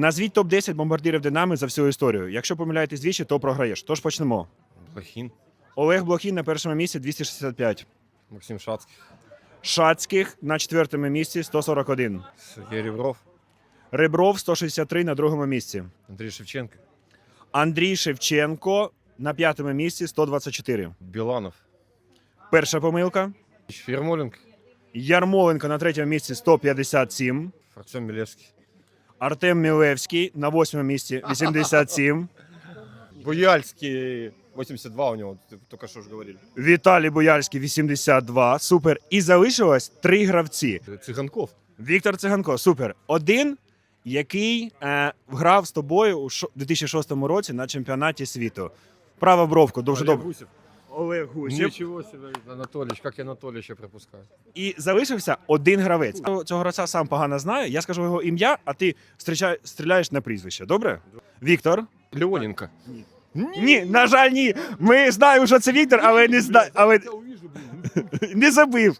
Назвіть топ-10 бомбардирів Динамо за всю історію. Якщо помиляєтесь двічі, то програєш. Тож почнемо. Блохин, Олег Блохін на першому місці 265. Максим Шацкий, Шацьких на четвертому місці 141. Сергей Ребров, Ребров 163 на другому місці. Андрей Шевченко, Андрій Шевченко на п'ятому місці 124. Биланов, Перша помилка. Ермоленко, Ярмоленко на третьому місці 157. Артем Милевский, Артем Мілевський на восьмому місці 87. Буяльский, 82 у него, ты только что же говорили. Віталій Боярський 82. Супер. І залишилось три гравці. Цыганков, Віктор Циганко, супер. Один, який е, грав з тобою у шо- 2006 році на чемпіонаті світу. Права бровку, дуже добре. Гусев. Олег Гусєв. Нічого себе, Анатолійович, як я ще пропускаю. І залишився один гравець. Цього гравця сам погано знаю. Я скажу його ім'я, а ти встрічай- стріляєш на прізвище. Добре? Віктор. Леоненко. Ні, на жаль, ні. Ми знаємо, що це Віктор, але не зна... але увижу, не забив.